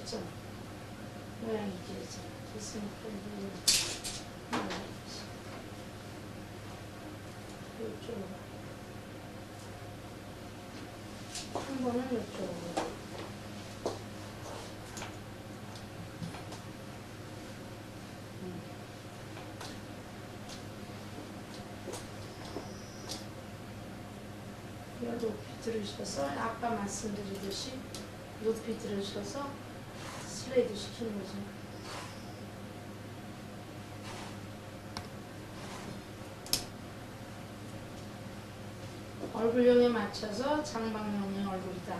됐잖아. 모양이 길었잖아. 됐으니까. 이쪽으로. 한 번은 이쪽으로. 음. 높이 들으셔서 아까 말씀드리듯이 높이 들으셔서 슬라이드 시키는 거죠. 얼굴형에 맞춰서 장방형의 얼굴이다.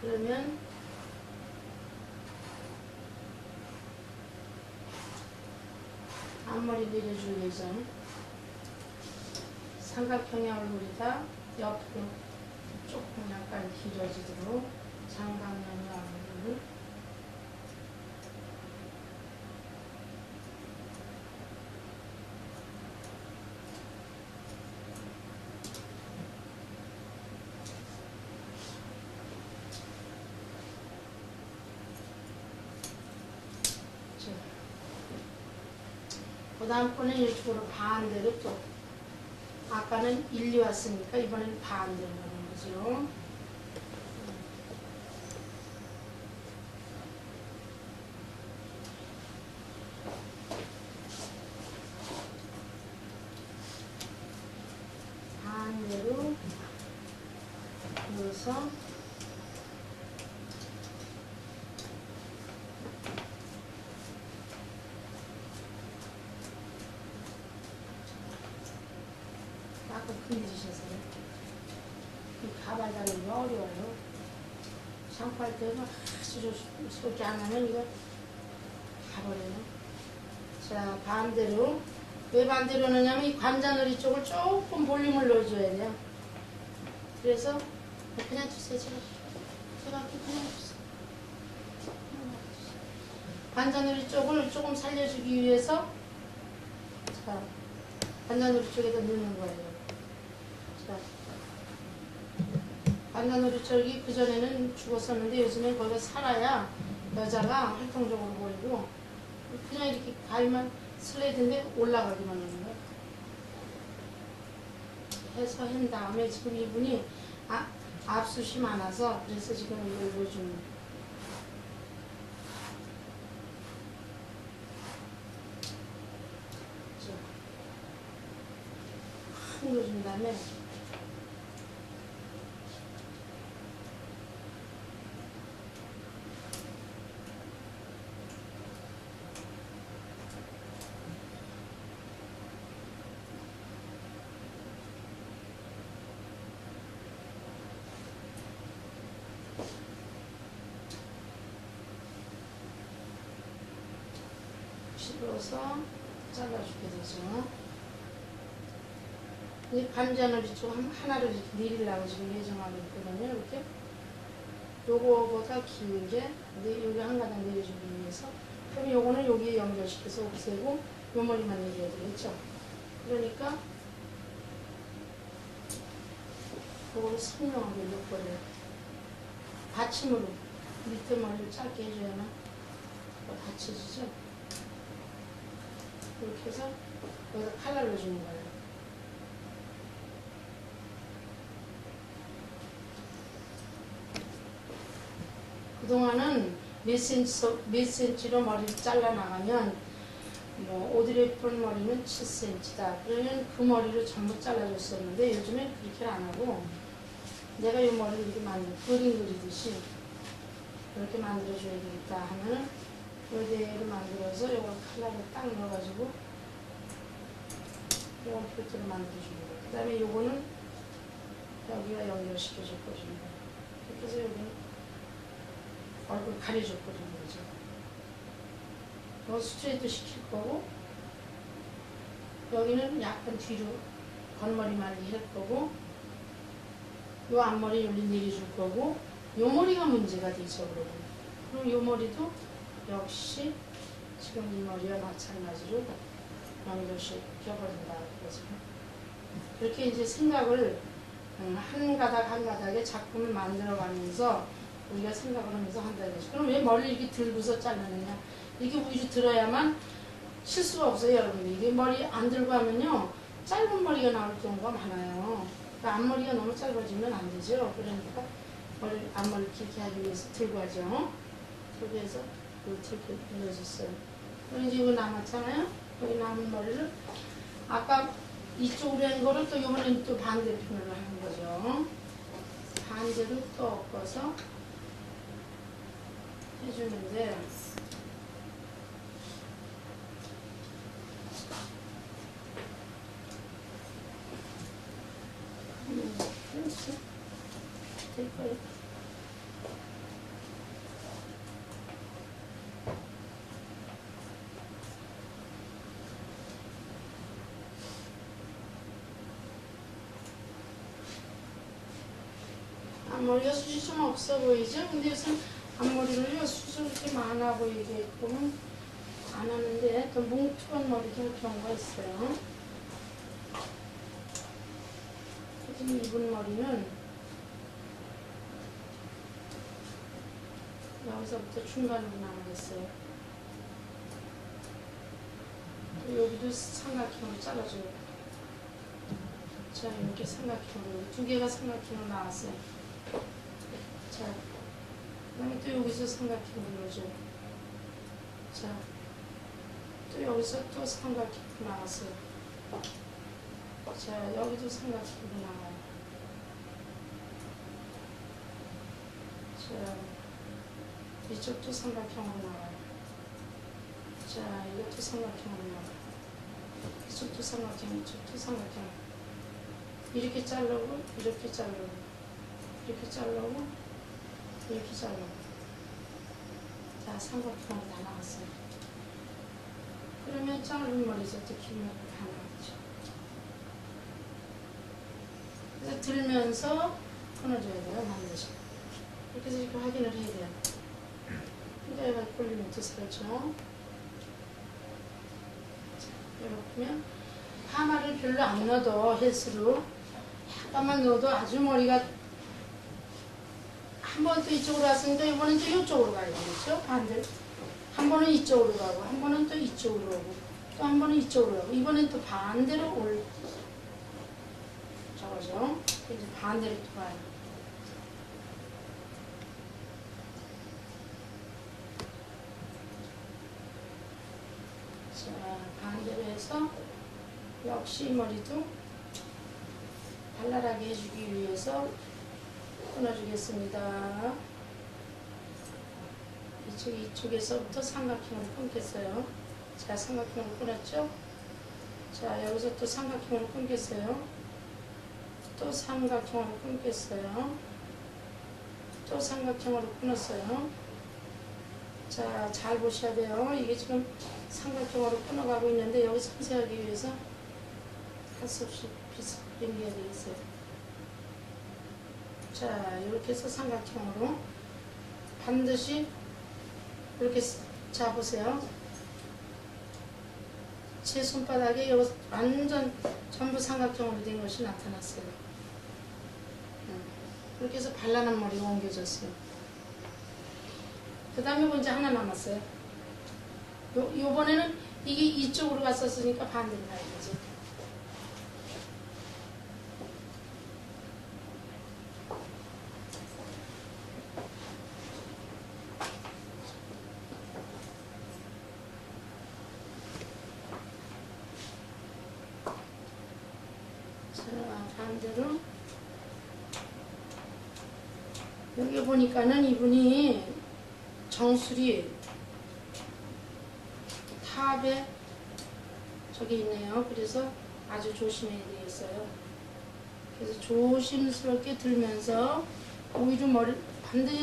그러면 앞머리 내려줄 예정. 삼각형의 얼굴이다. 옆으로 조금 약간 길어지도록 장방형의 얼굴을 그 다음 거는 이쪽으로 반대로 또 아까는 1, 2 왔으니까 이번엔 반대로 가는 거죠. 반대로 누워서 약간 흔들리셔서요. 이 가발 다루기가 어려워요. 샴푸할 때는 아주 소리 안 하면 이거 가버려요. 자, 반대로. 왜 반대로 넣냐면 이 관자놀이 쪽을 조금 볼륨을 넣어줘야 돼요. 그래서 그냥 주세요. 제가, 제가 그냥 주세요. 관자놀이 쪽을 조금 살려주기 위해서 자, 관자놀이 쪽에다 넣는 거예요. 자, 관자놀이 쪽이 그전에는 죽었었는데 요즘엔 거기가 살아야 여자가 활동적으로 보이고 그냥 이렇게 가위만 슬레이드인데 올라가기만 하는 거예요. 해서 한 다음에 지금 이분이 아, 압수시 많아서 그래서 지금 이걸 거예요. 자, 확 넣어준 다음에 집어서 잘라주게 되죠. 이 반잔을 이쪽 한- 하나를 내리려고 지금 예정하고 있거든요. 이렇게 요거보다 긴 게, 여기 한 가닥 내려주기 위해서. 그럼 요거는 여기에 연결시켜서 없애고 요 머리만 내려야 되겠죠. 그러니까 요거를 선명하게 넣어버려요. 받침으로 밑에 머리를 짧게 해줘야만 받쳐지죠. 이렇게 해서 여기다 칼날로 주는 거예요. 그동안은 몇 센치, 몇 센치로 머리를 잘라나가면 뭐 헵번 머리는 7cm다. 그러면 그 머리를 전부 잘라줬었는데 요즘엔 그렇게 안 하고 내가 이 머리를 이렇게 만들 그림 그리듯이 이렇게 만들어줘야 되겠다 하면은 이대로 만들어서 이걸 칼날에 딱 넣어가지고 이걸 표트로 만들어주는 거예요. 그 다음에 요거는 여기가 연결시켜줬거든요. 이렇게 해서 여기 얼굴 가려줬거든요. 그죠? 이거 스트레이트 시킬 거고 여기는 약간 뒤로 건머리 말리 할 거고 요 앞머리 여기 내려줄 거고 요 머리가 문제가 되죠 그러면 그럼 요 머리도 역시 지금 이 머리와 마찬가지로 연결시켜버린다 그래서 그렇게 이제 생각을 음, 한 가닥 한 가닥에 작품을 만들어 가면서 우리가 생각을 하면서 한다 이거죠. 그럼 왜 머리를 이렇게 들고서 자르느냐. 이게 위로 들어야만 실수가 없어요, 여러분들. 이게 머리 안 들고 하면요. 짧은 머리가 나올 경우가 많아요. 그러니까 앞머리가 너무 짧아지면 안 되죠. 그러니까 머리, 앞머리 길게 하기 위해서 들고 하죠. 들고 해서 이렇게 눌러줬어요. 이거 남았잖아요. 여기 남은 머리를 아까 이쪽으로 한 거를 또 이번엔 또 반대편으로 하는 거죠. 반대로 또 엎어서 해주는데 음, 그렇지. 될 거예요. 앞머리가 숱이 좀 없어 보이죠? 근데 요즘 앞머리를요 이렇게 많아 보이게 보면 안 하는데 또 뭉툭한 머리도 할 경우가 있어요. 지금 입은 머리는 여기서부터 중간으로 나가겠어요. 여기도 삼각형으로 잘라줘요. 자, 이렇게 삼각형으로 두 개가 삼각형으로 나왔어요. 자, 그다음에 또 여기서 삼각형으로 넣어줘. 자, 또 여기서 또 삼각형으로 나왔어요. 자, 여기도 삼각형으로 나와요. 자, 이쪽도 삼각형으로 나와요. 자, 이것도 삼각형으로 나와요. 이쪽도 삼각형, 이쪽도 삼각형. 이렇게 자르고, 이렇게 자르고, 이렇게 자르고, 이렇게 자르고. 자, 삼각형으로 다 나왔어요. 그러면 짧은 머리에서도 길면 다 나왔죠. 그래서 들면서 끊어줘야 돼요, 반드시. 이렇게 해서 이렇게 확인을 해야 돼요. 그러니까 얘가 꼴리면 뜻이겠죠. 이렇게 파마를 별로 안 넣어도 헬스로 약간만 넣어도 아주 머리가 한 번 또 이쪽으로 왔으니까 이번엔 또 이쪽으로 가야 되겠죠? 반대로. 한 번은 이쪽으로 가고 한 번은 또 이쪽으로 오고 또 한 번은 이쪽으로 가고 이번엔 또 반대로 올 저거죠? 이제 반대로 또 가요. 자, 반대로 해서 역시 머리도 발랄하게 해주기 위해서 끊어주겠습니다. 이쪽, 이쪽에서부터 삼각형을 끊겠어요. 자, 삼각형을 끊었죠? 자, 여기서 또 삼각형을 끊겠어요. 또 삼각형으로 끊겠어요. 또 삼각형으로 끊었어요. 자, 잘 보셔야 돼요. 이게 지금 삼각형으로 끊어가고 있는데 여기 섬세하기 위해서 할 수 없이 비슷 연기해야 되겠어요. 자, 이렇게 해서 삼각형으로 반드시 이렇게 잡으세요. 제 손바닥에 여기 완전 전부 삼각형으로 된 것이 나타났어요. 음, 이렇게 해서 발랄한 머리가 옮겨졌어요. 그 다음에 문제 하나 남았어요. 요, 요번에는 이게 이쪽으로 갔었으니까 반대로 가 자, 반대로. 여기 보니까는 이분이 정수리 탑에 저기 있네요. 그래서 아주 조심해야 되겠어요. 그래서 조심스럽게 들면서 오히려 머리 반드시